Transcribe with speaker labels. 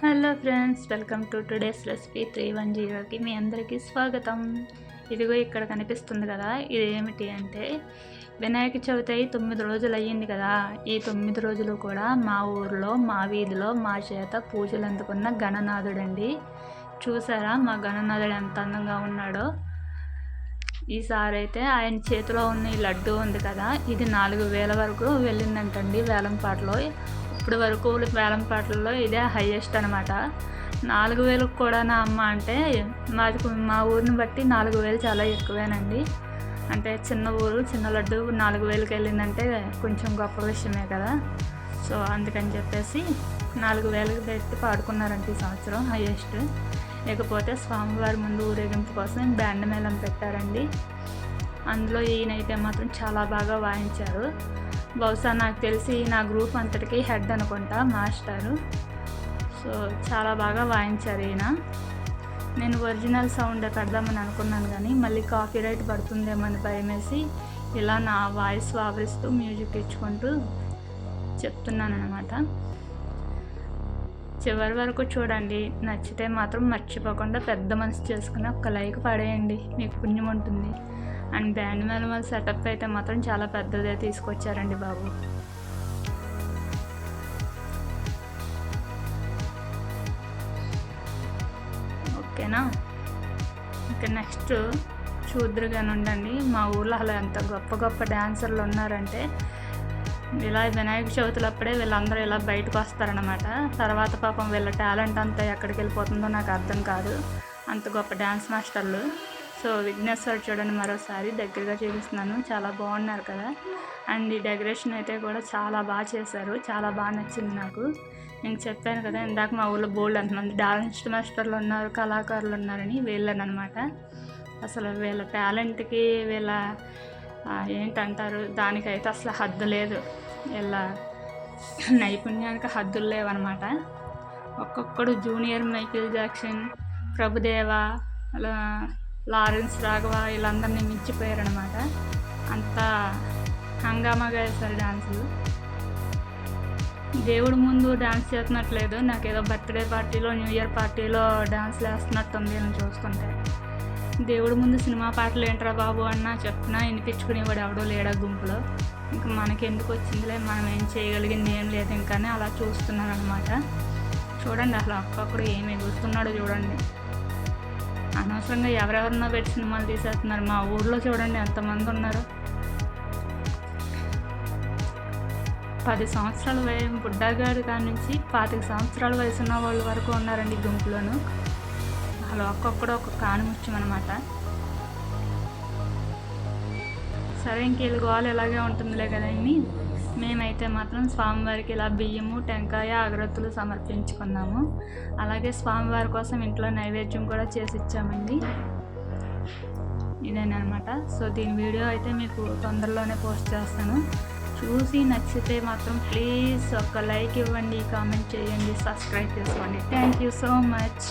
Speaker 1: Hello friends welcome to today's recipe three one జీరోకి మీ అందరికీ స్వాగతం. ఇదిగో ఇక్కడ కనిపిస్తుంది కదా ఇది ఏమిటి అంటే వినాయక చవితి అయి తొమ్మిది రోజులు అయ్యింది కదా. ఈ తొమ్మిది రోజులు కూడా మా ఊర్లో మా వీధిలో మా చేత పూజలు అందుకున్న గణనాథుడండి. చూసారా మా గణనాథుడు ఎంత అందంగా ఉన్నాడో. ఈసారి అయితే ఆయన చేతిలో ఉన్న ఈ లడ్డు ఉంది కదా ఇది నాలుగు వేల వరకు వెళ్ళిందంటండి వేలంపాటలో. ఇప్పటి వరకు వేలంపాటల్లో ఇదే హయ్యెస్ట్ అనమాట నాలుగు వేలకు కూడా నా అమ్మ అంటే మాది మా ఊరిని బట్టి నాలుగు వేలు చాలా ఎక్కువేనండి. అంటే చిన్న ఊరు చిన్న లడ్డు నాలుగు వేలకు వెళ్ళిందంటే కొంచెం గొప్ప విషయమే కదా. సో అందుకని చెప్పేసి నాలుగు వేలకు పెట్టి పాడుకున్నారంట ఈ సంవత్సరం హయ్యెస్ట్ ఇకపోతే స్వామివారి ముందు ఊరేగింపు కోసం బ్యాండ్ మేళం పెట్టారండి. అందులో ఈయనైతే మాత్రం చాలా బాగా వాయించారు. బహుశా నాకు తెలిసి నా గ్రూప్ అంతటికి హెడ్ అనుకుంటా మాస్టారు. సో చాలా బాగా వాయించారు ఈయన. నేను ఒరిజినల్ సౌండ్ పెడదామని అనుకున్నాను కానీ మళ్ళీ కాపీ రైట్ పడుతుందేమని భయమేసి ఇలా నా వాయిస్ వావరిస్తూ మ్యూజిక్ ఇచ్చుకుంటూ చెప్తున్నాను అనమాట చివరి వరకు చూడండి నచ్చితే మాత్రం మర్చిపోకుండా పెద్ద మనసు చేసుకుని ఒక్క లైక్ పడేయండి. మీకు పుణ్యం ఉంటుంది. అండ్ బ్యాండ్ మేళ సెటప్ అయితే మాత్రం చాలా పెద్దదే తీసుకొచ్చారండి బాబు. ఓకేనా? ఇంకా నెక్స్ట్ చూద్దరుగానే ఉండండి మా ఊర్లో అలా ఎంత గొప్ప గొప్ప డ్యాన్సర్లు ఉన్నారంటే ఇలా వినాయక చవితిలో అప్పుడే వీళ్ళందరూ ఇలా బయటకు వస్తారనమాట తర్వాత పాపం వీళ్ళ టాలెంట్ అంతా ఎక్కడికి వెళ్ళిపోతుందో నాకు అర్థం కాదు. అంత గొప్ప డ్యాన్స్ మాస్టర్లు. సో విఘ్నేశ్వర్ చూడండి మరోసారి దగ్గరగా చూపిస్తున్నాను. చాలా బాగున్నారు కదా. అండ్ ఈ డెకరేషన్ అయితే కూడా చాలా బాగా చేశారు. చాలా బాగా నచ్చింది నాకు. నేను చెప్పాను కదా ఇందాక మా ఊళ్ళో బోల్డ్ అంతమంది డాన్స్ మాస్టర్లు ఉన్నారు కళాకారులు ఉన్నారని వీళ్ళనమాట అసలు వీళ్ళ టాలెంట్కి వీళ్ళ ఏంటంటారు దానికైతే అసలు హద్దు లేదు. వీళ్ళ నైపుణ్యానికి హద్దులు లేవన్నమాట ఒక్కొక్కడు జూనియర్ మైకిల్ జాక్సన్ ప్రభుదేవ అలా లారెన్స్ రాఘవ వీళ్ళందరినీ మించిపోయారనమాట అంత హంగామాగా వేశారు డాన్సులు. దేవుడి ముందు డాన్స్ చేస్తున్నట్లేదు. నాకేదో బర్త్డే పార్టీలో న్యూ ఇయర్ పార్టీలో డాన్స్ వేస్తున్నట్టుంది నేను చూస్తుంటే. దేవుడి ముందు సినిమా పాటలు ఏంట్రా బాబు అన్న చెప్పినా వినిపించుకునేవాడు ఎవడో లేడా గుంపులో. ఇంకా మనకి ఎందుకు వచ్చిందిలే? మనం ఏం చేయగలిగింది ఏం లేదు ఇంకానే అలా చూస్తున్నాను అనమాట చూడండి అసలు ఒక్కొక్కడు ఏమి ఎగురుతున్నాడో చూడండి. అనవసరంగా ఎవరెవరినో పెట్టి సినిమాలు తీసేస్తున్నారు. మా ఊర్లో చూడండి ఎంతమంది ఉన్నారు. పది సంవత్సరాల వయ బుడ్డగాడి కాడి నుంచి పాతిక సంవత్సరాల వయసు ఉన్న వాళ్ళ వరకు ఉన్నారండి గుంపులోను. అసలు ఒక్కొక్కడు ఒక కానిముత్యం అనమాట సరే ఇంక గోలు ఇలాగే ఉంటుందిలే కదండి. మేమైతే మాత్రం స్వామివారికి ఇలా బియ్యము టెంకాయ అగరత్తులు సమర్పించుకున్నాము. అలాగే స్వామివారి కోసం ఇంట్లో నైవేద్యం కూడా చేసి ఇచ్చామండి. ఇదేనమాట సో దీని వీడియో అయితే మీకు తొందరలోనే పోస్ట్ చేస్తాను. చూసి నచ్చితే మాత్రం ప్లీజ్ ఒక లైక్ ఇవ్వండి కామెంట్ చేయండి సబ్స్క్రైబ్ చేసుకోండి. Thank you so much.